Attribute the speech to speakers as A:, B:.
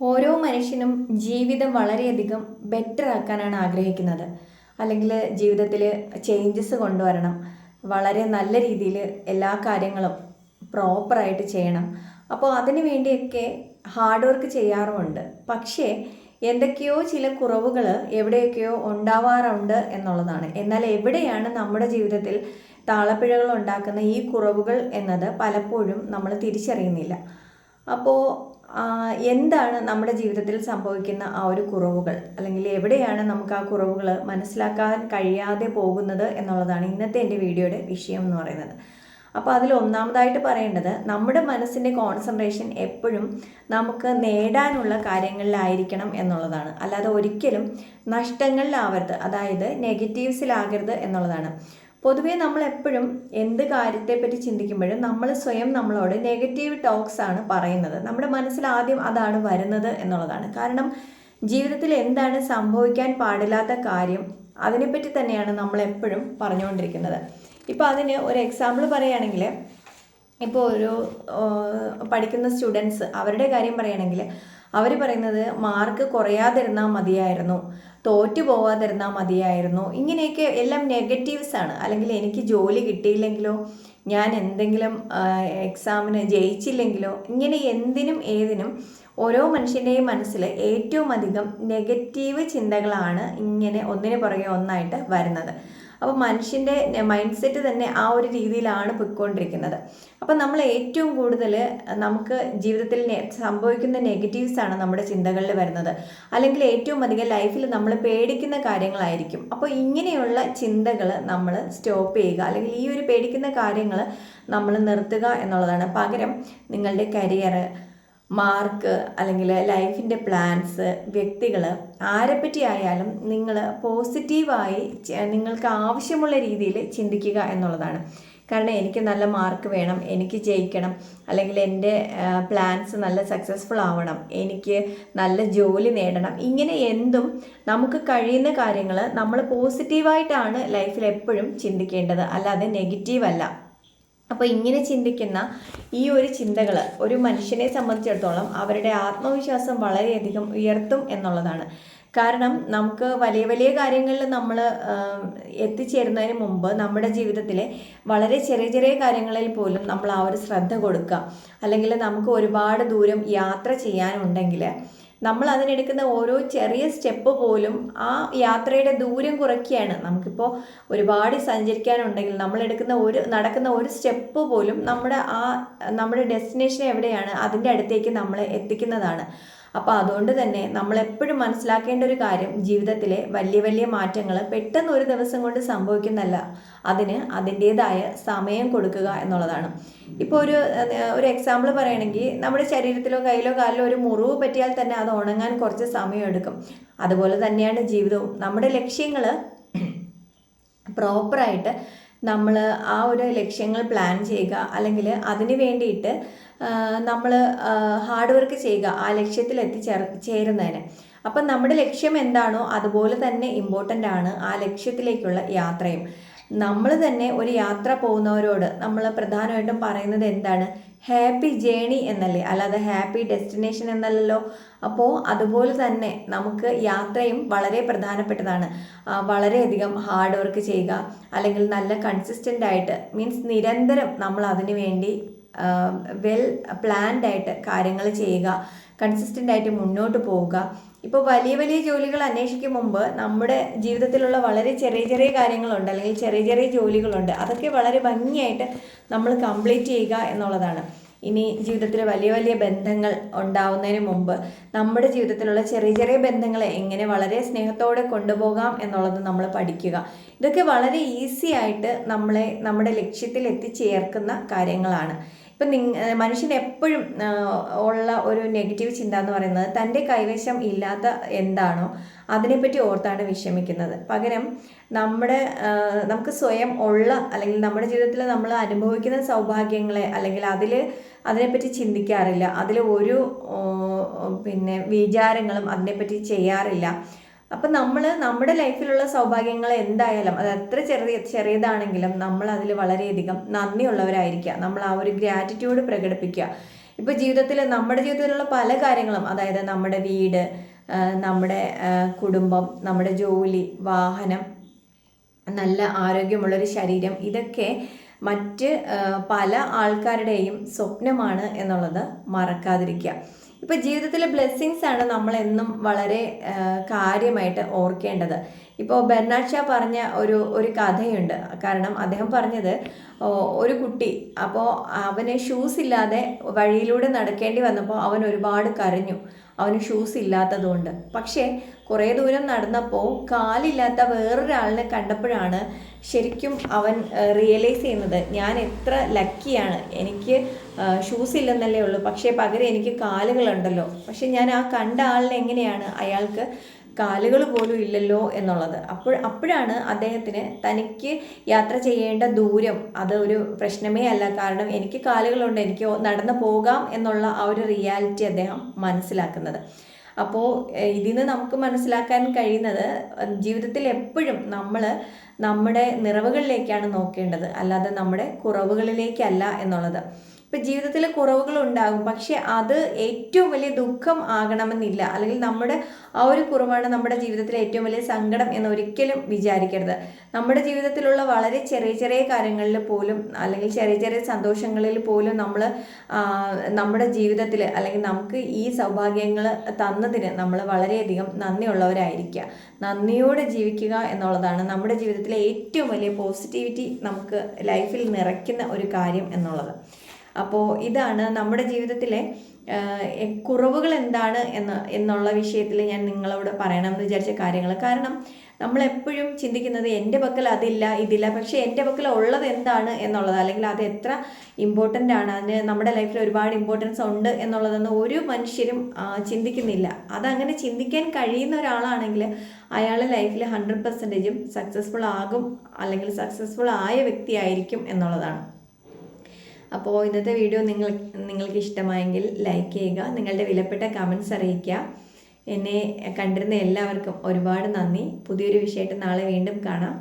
A: ഓരോ മനുഷ്യനും ജീവിതം വളരെയധികം ബെറ്റർ ആക്കാനാണ് ആഗ്രഹിക്കുന്നത്. അല്ലെങ്കിൽ ജീവിതത്തിൽ ചേഞ്ചസ് കൊണ്ടുവരണം. വളരെ നല്ല രീതിയിൽ എല്ലാ കാര്യങ്ങളും പ്രോപ്പറായിട്ട് ചെയ്യണം. അപ്പോൾ അതിനു വേണ്ടിയൊക്കെ ഹാർഡ് വർക്ക് ചെയ്യാറുമുണ്ട്. പക്ഷേ എന്തൊക്കെയോ ചില കുറവുകൾ എവിടെയൊക്കെയോ ഉണ്ടാവാറുണ്ട് എന്നുള്ളതാണ്. എന്നാൽ എവിടെയാണ് നമ്മുടെ ജീവിതത്തിൽ താളപ്പിഴകൾ ഉണ്ടാക്കുന്ന ഈ കുറവുകൾ എന്നത് പലപ്പോഴും നമ്മൾ തിരിച്ചറിയുന്നില്ല. അപ്പോൾ എന്താണ് നമ്മുടെ ജീവിതത്തിൽ സംഭവിക്കുന്ന ആ ഒരു കുറവുകൾ? അല്ലെങ്കിൽ എവിടെയാണ് നമുക്ക് ആ കുറവുകൾ മനസ്സിലാക്കാൻ കഴിയാതെ പോകുന്നത് എന്നുള്ളതാണ് ഇന്നത്തെ എന്റെ വീഡിയോയുടെ വിഷയം എന്ന് പറയുന്നത്. അപ്പോൾ അതിൽ ഒന്നാമതായിട്ട് പറയേണ്ടത് നമ്മുടെ മനസ്സിന്റെ കോൺസെൻട്രേഷൻ എപ്പോഴും നമുക്ക് നേടാനുള്ള കാര്യങ്ങളിലായിരിക്കണം എന്നുള്ളതാണ്. അല്ലാതെ ഒരിക്കലും നഷ്ടങ്ങളിലാവരുത്. അതായത് നെഗറ്റീവ്സിലാകരുത് എന്നുള്ളതാണ്. പൊതുവേ നമ്മൾ എപ്പോഴും എന്ത് കാര്യത്തെപ്പറ്റി ചിന്തിക്കുമ്പോഴും നമ്മൾ സ്വയം നമ്മളോട് നെഗറ്റീവ് ടോക്സ് ആണ് പറയുന്നത്. നമ്മുടെ മനസ്സിൽ ആദ്യം അതാണ് വരുന്നത് എന്നുള്ളതാണ്. കാരണം ജീവിതത്തിൽ എന്താണ് സംഭവിക്കാൻ പാടില്ലാത്ത കാര്യം അതിനെപ്പറ്റി തന്നെയാണ് നമ്മൾ എപ്പോഴും പറഞ്ഞുകൊണ്ടിരിക്കുന്നത്. ഇപ്പോൾ അതിന് ഒരു എക്സാമ്പിൾ പറയുകയാണെങ്കിൽ ഇപ്പോൾ ഒരു പഠിക്കുന്ന സ്റ്റുഡൻസ് അവരുടെ കാര്യം പറയുകയാണെങ്കിൽ അവർ പറയുന്നത് മാർക്ക് കുറയാതിരുന്നാൽ മതിയായിരുന്നു. തോറ്റു പോവാതിരുന്നാൽ മതിയായിരുന്നു. ഇങ്ങനെയൊക്കെ എല്ലാം നെഗറ്റീവ്സ് ആണ്. അല്ലെങ്കിൽ എനിക്ക് ജോലി കിട്ടിയില്ലെങ്കിലോ ഞാൻ എന്തെങ്കിലും എക്സാമിന് ജയിച്ചില്ലെങ്കിലോ ഇങ്ങനെ എന്തിനും ഏതിനും ഓരോ മനുഷ്യന്റെയും മനസ്സിൽ ഏറ്റവും അധികം നെഗറ്റീവ് ചിന്തകളാണ് ഇങ്ങനെ ഒന്നിനു പുറകെ ഒന്നായിട്ട് വരുന്നത്. അപ്പോൾ മനുഷ്യന്റെ മൈൻഡ് സെറ്റ് തന്നെ ആ ഒരു രീതിയിലാണ് പൊയ്ക്കൊണ്ടിരിക്കുന്നത്. അപ്പോൾ നമ്മൾ ഏറ്റവും കൂടുതൽ നമുക്ക് ജീവിതത്തിൽ സംഭവിക്കുന്ന നെഗറ്റീവ്സ് ആണ് നമ്മുടെ ചിന്തകളിൽ വരുന്നത്. അല്ലെങ്കിൽ ഏറ്റവും അധികം ലൈഫിൽ നമ്മൾ പേടിക്കുന്ന കാര്യങ്ങളായിരിക്കും. അപ്പോൾ ഇങ്ങനെയുള്ള ചിന്തകൾ നമ്മൾ സ്റ്റോപ്പ് ചെയ്യുക. അല്ലെങ്കിൽ ഈ ഒരു പേടിക്കുന്ന കാര്യങ്ങൾ നമ്മൾ നിർത്തുക എന്നുള്ളതാണ്. പകരം നിങ്ങളുടെ കരിയർ മാർക്ക് അല്ലെങ്കിൽ ലൈഫിന്റെ പ്ലാൻസ് വ്യക്തികൾ ആരെപ്പറ്റി ആയാലും നിങ്ങൾ പോസിറ്റീവായി നിങ്ങൾക്ക് ആവശ്യമുള്ള രീതിയിൽ ചിന്തിക്കുക എന്നുള്ളതാണ്. കാരണം എനിക്ക് നല്ല മാർക്ക് വേണം എനിക്ക് ജയിക്കണം അല്ലെങ്കിൽ എന്റെ പ്ലാൻസ് നല്ല സക്സസ്ഫുൾ ആവണം എനിക്ക് നല്ല ജോലി നേടണം. ഇങ്ങനെ എന്തും നമുക്ക് കഴിയുന്ന കാര്യങ്ങൾ നമ്മൾ പോസിറ്റീവായിട്ടാണ് ലൈഫിൽ എപ്പോഴും ചിന്തിക്കേണ്ടത്. അല്ലാതെ നെഗറ്റീവ് അല്ല അപ്പോൾ ഇങ്ങനെ ചിന്തിക്കുന്ന ഈ ഒരു ചിന്തകൾ ഒരു മനുഷ്യനെ സംബന്ധിച്ചിടത്തോളം അവരുടെ ആത്മവിശ്വാസം വളരെയധികം ഉയർത്തും എന്നുള്ളതാണ്. കാരണം നമുക്ക് വലിയ വലിയ കാര്യങ്ങളിൽ നമ്മൾ എത്തിച്ചേരുന്നതിന് മുമ്പ് നമ്മുടെ ജീവിതത്തിലെ വളരെ ചെറിയ ചെറിയ കാര്യങ്ങളിൽ പോലും നമ്മൾ ആ ഒരു ശ്രദ്ധ കൊടുക്കുക. അല്ലെങ്കിൽ നമുക്ക് ഒരുപാട് ദൂരം യാത്ര ചെയ്യാനുണ്ടെങ്കിൽ നമ്മൾ അതിനെടുക്കുന്ന ഓരോ ചെറിയ സ്റ്റെപ്പ് പോലും ആ യാത്രയുടെ ദൂരം കുറയ്ക്കുകയാണ്. നമുക്കിപ്പോൾ ഒരുപാട് സഞ്ചരിക്കാനുണ്ടെങ്കിൽ നമ്മൾ എടുക്കുന്ന ഒരു നടക്കുന്ന ഒരു സ്റ്റെപ്പ് പോലും നമ്മുടെ ആ നമ്മുടെ ഡെസ്റ്റിനേഷൻ എവിടെയാണ് അതിന്റെ അടുത്തേക്ക് നമ്മളെ എത്തിക്കുന്നതാണ്. അപ്പോൾ അതുകൊണ്ട് തന്നെ നമ്മൾ എപ്പോഴും മനസ്സിലാക്കേണ്ട ഒരു കാര്യം ജീവിതത്തിലെ വലിയ വലിയ മാറ്റങ്ങൾ പെട്ടെന്ന് ഒരു ദിവസം കൊണ്ട് സംഭവിക്കുന്നല്ല. അതിന് അതിന്റേതായ സമയം കൊടുക്കുക എന്നുള്ളതാണ്. ഇപ്പോൾ ഒരു ഒരു എക്സാമ്പിൾ പറയുകയാണെങ്കിൽ നമ്മുടെ ശരീരത്തിലോ കയ്യിലോ കാലിലോ ഒരു മുറിവ് പറ്റിയാൽ തന്നെ അത് ഉണങ്ങാൻ കുറച്ച് സമയം എടുക്കും. അതുപോലെ തന്നെയാണ് ജീവിതവും. നമ്മുടെ ലക്ഷ്യങ്ങൾ പ്രോപ്പറായിട്ട് നമ്മൾ ആ ഒരു ലക്ഷ്യങ്ങൾ പ്ലാൻ ചെയ്യുക അല്ലെങ്കിൽ അതിന് വേണ്ടിയിട്ട് നമ്മൾ ഹാർഡ് വർക്ക് ചെയ്യുക ആ ലക്ഷ്യത്തിൽ എത്തിച്ചേർ ചേരുന്നതിന്. അപ്പം നമ്മുടെ ലക്ഷ്യം എന്താണോ അതുപോലെ തന്നെ ഇമ്പോർട്ടന്റ് ആണ് ആ ലക്ഷ്യത്തിലേക്കുള്ള യാത്രയും. നമ്മൾ തന്നെ ഒരു യാത്ര പോകുന്നവരോട് നമ്മൾ പ്രധാനമായിട്ടും പറയുന്നത് എന്താണ്? ഹാപ്പി ജേണി എന്നല്ലേ? അല്ലാതെ ഹാപ്പി ഡെസ്റ്റിനേഷൻ എന്നല്ലല്ലോ. അപ്പോൾ അതുപോലെ തന്നെ നമുക്ക് യാത്രയും വളരെ പ്രധാനപ്പെട്ടതാണ്. വളരെയധികം ഹാർഡ് വർക്ക് ചെയ്യുക അല്ലെങ്കിൽ നല്ല കൺസിസ്റ്റന്റ് ആയിട്ട് മീൻസ് നിരന്തരം നമ്മൾ അതിനു വേണ്ടി വെൽ പ്ലാൻഡ് ആയിട്ട് കാര്യങ്ങൾ ചെയ്യുക കൺസിസ്റ്റന്റ് ആയിട്ട് മുന്നോട്ട് പോവുക ഇപ്പോൾ വലിയ വലിയ ജോലികൾ അന്വേഷിക്കും മുമ്പ് നമ്മുടെ ജീവിതത്തിലുള്ള വളരെ ചെറിയ ചെറിയ കാര്യങ്ങളുണ്ട് അല്ലെങ്കിൽ ചെറിയ ചെറിയ ജോലികളുണ്ട്. അതൊക്കെ വളരെ ഭംഗിയായിട്ട് നമ്മൾ കംപ്ലീറ്റ് ചെയ്യുക എന്നുള്ളതാണ്. ഇനി ജീവിതത്തിൽ വലിയ വലിയ ബന്ധങ്ങൾ ഉണ്ടാവുന്നതിന് മുമ്പ് നമ്മുടെ ജീവിതത്തിലുള്ള ചെറിയ ചെറിയ ബന്ധങ്ങളെ എങ്ങനെ വളരെ സ്നേഹത്തോടെ കൊണ്ടുപോകാം എന്നുള്ളത് നമ്മൾ പഠിക്കുക. ഇതൊക്കെ വളരെ ഈസി ആയിട്ട് നമ്മളെ നമ്മുടെ ലക്ഷ്യത്തിൽ എത്തിച്ചേർക്കുന്ന കാര്യങ്ങളാണ്. ഇപ്പം നിങ്ങ മനുഷ്യൻ എപ്പോഴും ഉള്ള ഒരു നെഗറ്റീവ് ചിന്ത എന്ന് പറയുന്നത് തന്റെ കൈവശം ഇല്ലാത്ത എന്താണോ അതിനെപ്പറ്റി ഓർത്താണ് വിഷമിക്കുന്നത്. പകരം നമ്മുടെ നമുക്ക് സ്വയം ഉള്ള അല്ലെങ്കിൽ നമ്മുടെ ജീവിതത്തിൽ നമ്മൾ അനുഭവിക്കുന്ന സൗഭാഗ്യങ്ങളെ അല്ലെങ്കിൽ അതിൽ അതിനെപ്പറ്റി ചിന്തിക്കാറില്ല. അതിൽ ഒരു പിന്നെ വിചാരങ്ങളും അതിനെപ്പറ്റി ചെയ്യാറില്ല. അപ്പം നമ്മൾ നമ്മുടെ ലൈഫിലുള്ള സൗഭാഗ്യങ്ങൾ എന്തായാലും അത് എത്ര ചെറിയ ചെറിയതാണെങ്കിലും നമ്മൾ അതിൽ വളരെയധികം നന്ദിയുള്ളവരായിരിക്കുക നമ്മൾ ആ ഒരു ഗ്രാറ്റിറ്റ്യൂഡ് പ്രകടിപ്പിക്കുക ഇപ്പോൾ ജീവിതത്തിൽ നമ്മുടെ ജീവിതത്തിലുള്ള പല കാര്യങ്ങളും അതായത് നമ്മുടെ വീട് നമ്മുടെ കുടുംബം നമ്മുടെ ജോലി വാഹനം നല്ല ആരോഗ്യമുള്ളൊരു ശരീരം ഇതൊക്കെ മറ്റ് പല ആൾക്കാരുടെയും സ്വപ്നമാണ് എന്നുള്ളത് മറക്കാതിരിക്കുക ഇപ്പം ജീവിതത്തിലെ ബ്ലെസ്സിങ്സ് ആണ് നമ്മൾ എന്നും വളരെ കാര്യമായിട്ട് ഓർക്കേണ്ടത്. ഇപ്പോൾ ബെർണാഡ് ഷാ പറഞ്ഞ ഒരു ഒരു കഥയുണ്ട്. കാരണം അദ്ദേഹം പറഞ്ഞത് ഒരു കുട്ടി അപ്പോൾ അവന് ഷൂസ് ഇല്ലാതെ വഴിയിലൂടെ നടക്കേണ്ടി വന്നപ്പോൾ അവൻ ഒരുപാട് കരഞ്ഞു. അവന് ഷൂസ് ഇല്ലാത്തതുകൊണ്ട്. പക്ഷേ കുറേ ദൂരം നടന്നപ്പോൾ കാലില്ലാത്ത വേറൊരാളിനെ കണ്ടപ്പോഴാണ് ശരിക്കും അവൻ റിയലൈസ് ചെയ്യുന്നത് ഞാൻ എത്ര ലക്കിയാണ് എനിക്ക് ഷൂസ് ഇല്ലെന്നല്ലേ ഉള്ളൂ. പക്ഷേ പകരം എനിക്ക് കാലുകളുണ്ടല്ലോ. പക്ഷേ ഞാൻ ആ കണ്ട ആളിനെ എങ്ങനെയാണ്? അയാൾക്ക് കാലുകൾ പോലും ഇല്ലല്ലോ എന്നുള്ളത്. അപ്പോൾ അപ്പോഴാണ് അദ്ദേഹത്തിന് തനിക്ക് യാത്ര ചെയ്യേണ്ട ദൂരം അത് ഒരു പ്രശ്നമേ അല്ല. കാരണം എനിക്ക് കാലുകളുണ്ട് എനിക്ക് നടന്നു പോകാം എന്നുള്ള ആ ഒരു റിയാലിറ്റി അദ്ദേഹം മനസ്സിലാക്കുന്നത്. അപ്പോൾ ഇതിൽ നിന്ന് നമുക്ക് മനസ്സിലാക്കാൻ കഴിയുന്നത് ജീവിതത്തിൽ എപ്പോഴും നമ്മൾ നമ്മുടെ നിറവുകളിലേക്കാണ് നോക്കേണ്ടത്. അല്ലാതെ നമ്മുടെ കുറവുകളിലേക്കല്ല എന്നുള്ളത്. ഇപ്പം ജീവിതത്തിൽ കുറവുകൾ ഉണ്ടാകും പക്ഷെ അത് ഏറ്റവും വലിയ ദുഃഖം ആകണമെന്നില്ല. അല്ലെങ്കിൽ നമ്മുടെ ആ ഒരു കുറവാണ് നമ്മുടെ ജീവിതത്തിലെ ഏറ്റവും വലിയ സങ്കടം എന്ന് ഒരിക്കലും വിചാരിക്കരുത്. നമ്മുടെ ജീവിതത്തിലുള്ള വളരെ ചെറിയ ചെറിയ കാര്യങ്ങളിൽ പോലും അല്ലെങ്കിൽ ചെറിയ ചെറിയ സന്തോഷങ്ങളിൽ പോലും നമ്മൾ നമ്മുടെ ജീവിതത്തിൽ അല്ലെങ്കിൽ നമുക്ക് ഈ സൗഭാഗ്യങ്ങൾ തന്നതിന് നമ്മൾ വളരെയധികം നന്ദിയുള്ളവരായിരിക്കുക. നന്ദിയോടെ ജീവിക്കുക എന്നുള്ളതാണ് നമ്മുടെ ജീവിതത്തിലെ ഏറ്റവും വലിയ പോസിറ്റിവിറ്റി നമുക്ക് ലൈഫിൽ നിറയ്ക്കുന്ന ഒരു കാര്യം എന്നുള്ളത്. അപ്പോൾ ഇതാണ് നമ്മുടെ ജീവിതത്തിലെ കുറവുകൾ എന്താണ് എന്ന് എന്നുള്ള വിഷയത്തിൽ ഞാൻ നിങ്ങളോട് പറയണമെന്ന് വിചാരിച്ച കാര്യങ്ങൾ കാരണം നമ്മൾ എപ്പോഴും ചിന്തിക്കുന്നത് എന്റെ പക്കൽ അതില്ല ഇതില്ല. പക്ഷേ എന്റെ പക്കൽ ഉള്ളത് എന്താണ് എന്നുള്ളത്? അല്ലെങ്കിൽ അത് എത്ര ഇമ്പോർട്ടന്റ് ആണ്? അതിന് നമ്മുടെ ലൈഫിൽ ഒരുപാട് ഇമ്പോർട്ടൻസ് ഉണ്ട് എന്നുള്ളതൊന്നും ഒരു മനുഷ്യരും ചിന്തിക്കുന്നില്ല. അതങ്ങനെ ചിന്തിക്കാൻ കഴിയുന്ന ഒരാളാണെങ്കിൽ അയാൾ ലൈഫിൽ ഹൺഡ്രഡ് പെർസെന്റേജും സക്സസ്ഫുൾ ആകും അല്ലെങ്കിൽ സക്സസ്ഫുൾ ആയ വ്യക്തിയായിരിക്കും എന്നുള്ളതാണ്. അപ്പോൾ ഇന്നത്തെ വീഡിയോ നിങ്ങൾ നിങ്ങൾക്ക് ഇഷ്ടമായെങ്കിൽ ലൈക്ക് ചെയ്യുക നിങ്ങളുടെ വിലപ്പെട്ട കമൻസ് അറിയിക്കുക. എന്നെ കണ്ടിരുന്ന എല്ലാവർക്കും ഒരുപാട് നന്ദി. പുതിയൊരു വിഷയമായിട്ട് നാളെ വീണ്ടും കാണാം.